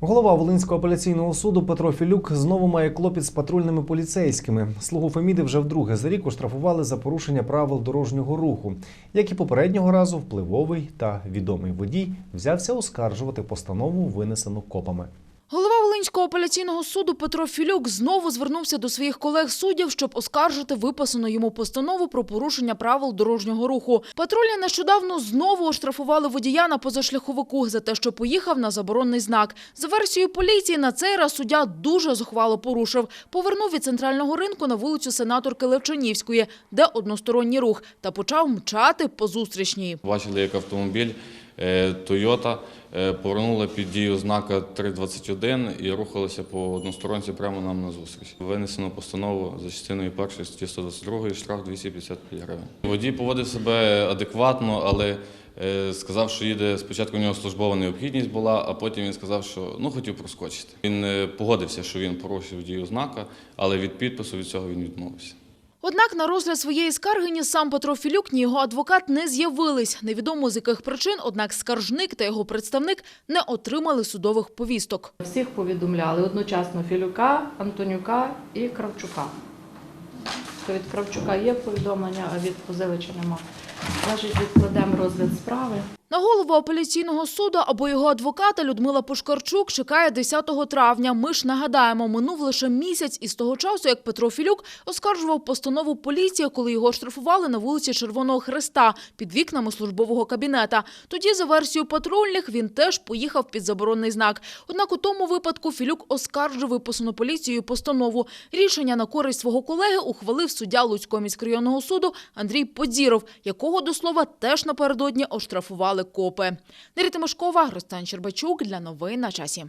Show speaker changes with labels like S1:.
S1: Голова Волинського апеляційного суду Петро Філюк знову має клопіт з патрульними поліцейськими. Слугу Феміди вже вдруге за рік оштрафували за порушення правил дорожнього руху. Як і попереднього разу, впливовий та відомий водій взявся оскаржувати постанову, винесену копами.
S2: Волинського апеляційного суду Петро Філюк знову звернувся до своїх колег-суддів, щоб оскаржити виписану йому постанову про порушення правил дорожнього руху. Патрульні нещодавно знову оштрафували водія на позашляховику за те, що поїхав на заборонний знак. За версією поліції, на цей раз суддя дуже зухвало порушив. Повернув від центрального ринку на вулицю сенаторки Левчанівської, де односторонній рух, та почав мчати по зустрічній.
S3: Бачили, як автомобіль е, Toyota е, повернула під дію знака 321 і рухалася по односторонці прямо нам на зустріч. Винесено постанову за частиною першої статті 122 штраф 255 гривень. Водій поводив себе адекватно, але е, сказав, що їде спочатку у нього службова необхідність була, а потім він сказав, що ну хотів проскочити. Він е, погодився, що він порушив дію знака, але від підпису від цього він відмовився.
S2: Однак на розгляд своєї скарги ні сам Петро Філюк, ні його адвокат не з'явились. Невідомо з яких причин, однак скаржник та його представник не отримали судових повісток.
S4: Всіх повідомляли одночасно Філюка, Антонюка і Кравчука. Від Кравчука є повідомлення, а від Позивича нема. Значить, відкладемо розгляд справи.
S2: На голову апеляційного суду або його адвоката Людмила Пушкарчук чекає 10 травня. Ми ж нагадаємо, минув лише місяць із того часу, як Петро Філюк оскаржував постанову поліції, коли його штрафували на вулиці Червоного Хреста під вікнами службового кабінета. Тоді, за версією патрульних, він теж поїхав під заборонний знак. Однак у тому випадку Філюк оскаржив виписану поліцією постанову. Рішення на користь свого колеги ухвалив суддя Луцького міськрайонного суду Андрій Подзіров, якого, до слова, теж напередодні оштрафували копи. Нері Тимошкова, Ростан Щербачук для новин на часі.